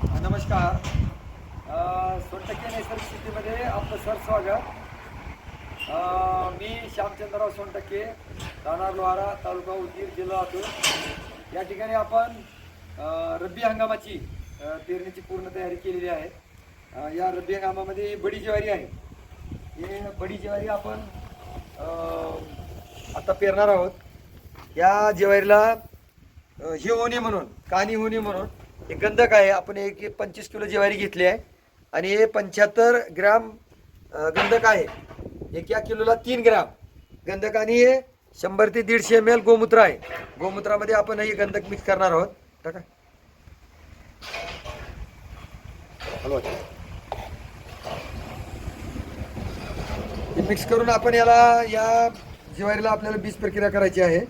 नमस्कार. सोनटक्के नैसर्गिक शेतीमध्ये आपलं सर स्वागत. मी श्यामचंद्रराव सोनटक्के राहणार लोहारा तालुका उदगीर जिल्हा लातूर. या ठिकाणी आपण रब्बी हंगामाची पेरणीची पूर्ण तयारी केलेली आहे. या रब्बी हंगामामध्ये बडी ज्वारी आहे. हे बडी ज्वारी आपण आता पेरणार आहोत. या ज्वारीला हे होणे म्हणून कानी होणे म्हणून हे गंधक आहे. आपण एक पंचवीस किलो ज्वारी घेतली आहे. आणि हे पंच्याहत्तर ग्राम गंधक आहे. एक या किलोला तीन ग्राम. गंधक आणि हे शंभर ते दीडशे एम एल गोमूत्र आहे. गोमूत्रामध्ये आपण हे गंधक मिक्स करणार आहोत. टाका. हे मिक्स करून आपण याला या ज्वारीला आपल्याला बीज प्रक्रिया करायची आहे.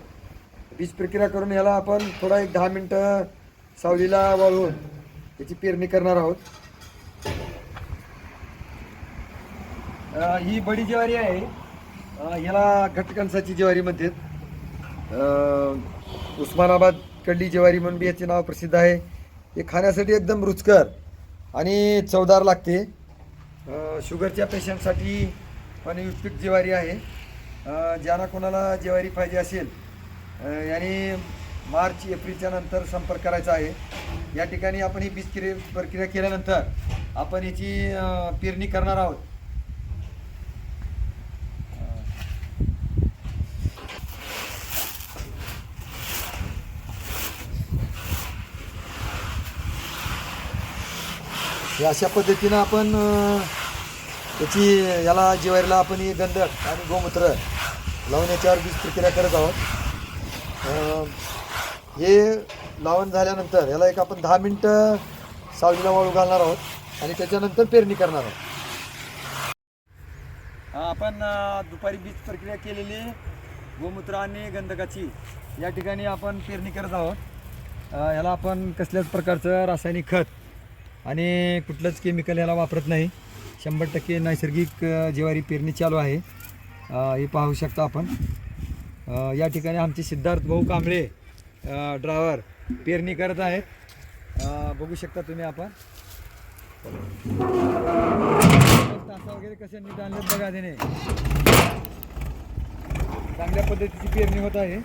बीज प्रक्रिया करून याला आपण थोडा एक दहा मिनटं सावलीला वाळवून याची पेरणी करणार आहोत. ही बडी ज्वारी आहे. याला घटकणसाची ज्वारी म्हणतात. उस्मानाबाद कडली ज्वारी म्हणून बी याचे नाव प्रसिद्ध आहे. हे खाण्यासाठी एकदम रुचकर आणि चवदार लागते. शुगरच्या पेशंटसाठी पण ही ज्वारी आहे. ज्यांना कोणाला ज्वारी पाहिजे असेल याने यांनी मार्च एप्रिलच्या नंतर संपर्क करायचा आहे. या ठिकाणी आपण ही बीज क्रिया प्रक्रिया केल्यानंतर आपण याची पेरणी करणार आहोत. अशा पद्धतीनं आपण त्याची याला जिवारीला आपण ही गंधक आणि गोमूत्र लावून याच्यावर बीज प्रक्रिया करत आहोत. हे लावण झाल्यानंतर याला एक आपण दहा मिनटं सावलीला वाळू घालणार आहोत आणि त्याच्यानंतर पेरणी करणार आहोत. आपण दुपारी बीज प्रक्रिया केलेली गोमूत्र आणि गंधकाची. या ठिकाणी आपण पेरणी करत आहोत. याला आपण कसल्याच प्रकारचं रासायनिक खत आणि कुठलंच केमिकल याला वापरत नाही. शंभर टक्के नैसर्गिक ज्वारी पेरणी चालू आहे. हे पाहू शकता आपण. या ठिकाणी आमचे सिद्धार्थ भाऊ कांबळे ड्रायव्हर पेरणी करत आहेत. बघू शकता तुम्ही आपण. तासा वगैरे कसे नीट आणलेत बघा त्याने. चांगल्या पद्धतीची पेरणी होत आहे.